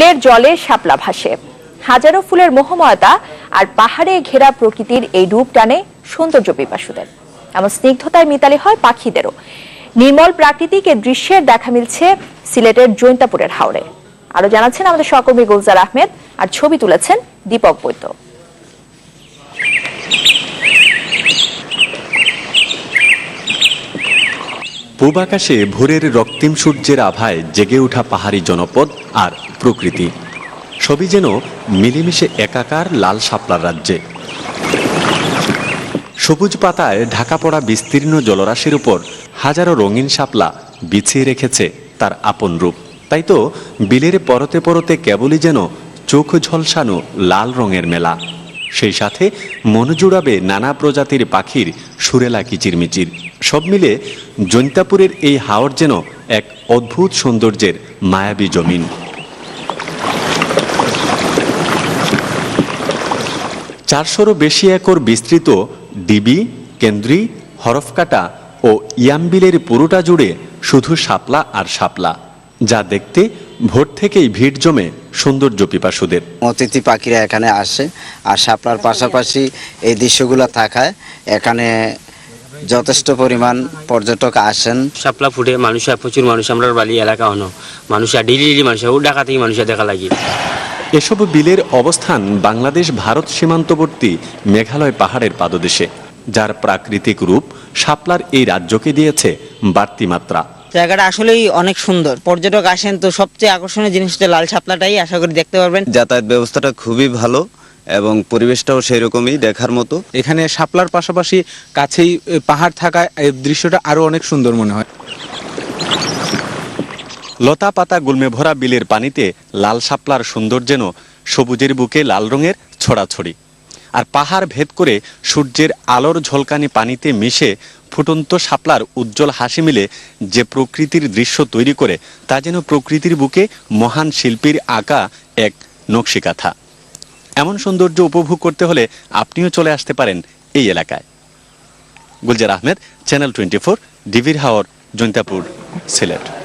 বিলের জলে শাপলা ভাসে। হাজারো ফুলের মোহময়তা আর পাহাড়ে ঘেরা প্রকৃতির এই রূপ টানে সৌন্দর্য পিপাসুদের এমন স্নিগ্ধতায় মিতালি হয় পাখিদেরও। নির্মল প্রাকৃতিক এ দৃশ্যের দেখা মিলছে সিলেটের জৈন্তাপুরের হাওড়ে আরও জানাচ্ছেন আমাদের সহকর্মী গুলজার আহমেদ, আর ছবি তুলেছেন দীপক বৈদ্য। পূব আকাশে ভোরের রক্তিম সূর্যের আভায় জেগে ওঠা পাহাড়ি জনপদ আর প্রকৃতি। সবই যেন মিলেমিশে একাকার লাল শাপলার রাজ্যে। সবুজ পাতায় ঢাকা পড়া বিস্তীর্ণ জলরাশির উপর হাজারো রঙিন শাপলা বিছিয়ে রেখেছে তার আপন রূপ। তাই তো বিলের পরতে পরতে কেবলই যেন চোখ ঝলসানো লাল রঙের মেলা। সেই সাথে মন জুড়াবে নানা প্রজাতির পাখির সুরেলা কিচিরমিচির। সব মিলে জৈন্তাপুরের এই হাওর যেন এক অদ্ভুত সৌন্দর্যের মায়াবী জমিন। চারশোরও বেশি একর বিস্তৃত ডিবি, কেন্দ্রি, হরফকাটা ও ইয়ামবিলের পুরোটা জুড়ে শুধু শাপলা আর শাপলা। যা দেখতে ভোর থেকেই ভিড় জমে সৌন্দর্য পিপাসুদের। অতিথি পাখিরা এখানে আসে আর শাপলার পাশাপাশি এই দৃশ্যগুলো থাকায় এখানে যথেষ্ট পরিমাণ পর্যটক আসেন। শাপলা ফুটে মানুষ প্রচুর মানুষ আমরা বালি এলাকা হনো। মানুষ ডেলি ডেলি মানুষ ঢাকা থেকে মানুষ দেখা লাগে। এসব বিলের অবস্থান বাংলাদেশ ভারত সীমান্তবর্তী মেঘালয় পাহাড়ের পাদদেশে যার প্রাকৃতিক রূপ শাপলার এই রাজ্যকে দিয়েছে বাড়তি মাত্রা। জায়গাটা আসলেই অনেক সুন্দর। পর্যটক আসেন তো সবচেয়ে আকর্ষণীয় জিনিস হচ্ছে লাল শাপলাটাই আশা করি দেখতে পারবেন। যাতায়াত ব্যবস্থাটা খুবই ভালো এবং পরিবেশটাও সেই রকমই দেখার মতো। এখানে শাপলার পাশাপাশি কাছেই পাহাড় থাকায় এই দৃশ্যটা আরও অনেক সুন্দর মনে হয়। লতা পাতা গুলমে ভরা বিলের পানিতে লাল শাপলার সৌন্দর্য যেন সবুজের বুকে লাল রঙের ছড়াছড়ি। আর পাহাড় ভেদ করে সূর্যের আলোর ঝলকানি পানিতে মিশে ফুটন্ত শাপলার উজ্জ্বল হাসি মিলে যে প্রকৃতির দৃশ্য তৈরি করে, তা যেন প্রকৃতির বুকে মহান শিল্পীর আঁকা এক নকশিকাথা। এমন সৌন্দর্য উপভোগ করতে হলে আপনিও চলে আসতে পারেন এই এলাকায়। Gulzar Ahmed channel twenty four ডিভির হাওর, জৈন্তাপুর, সিলেট।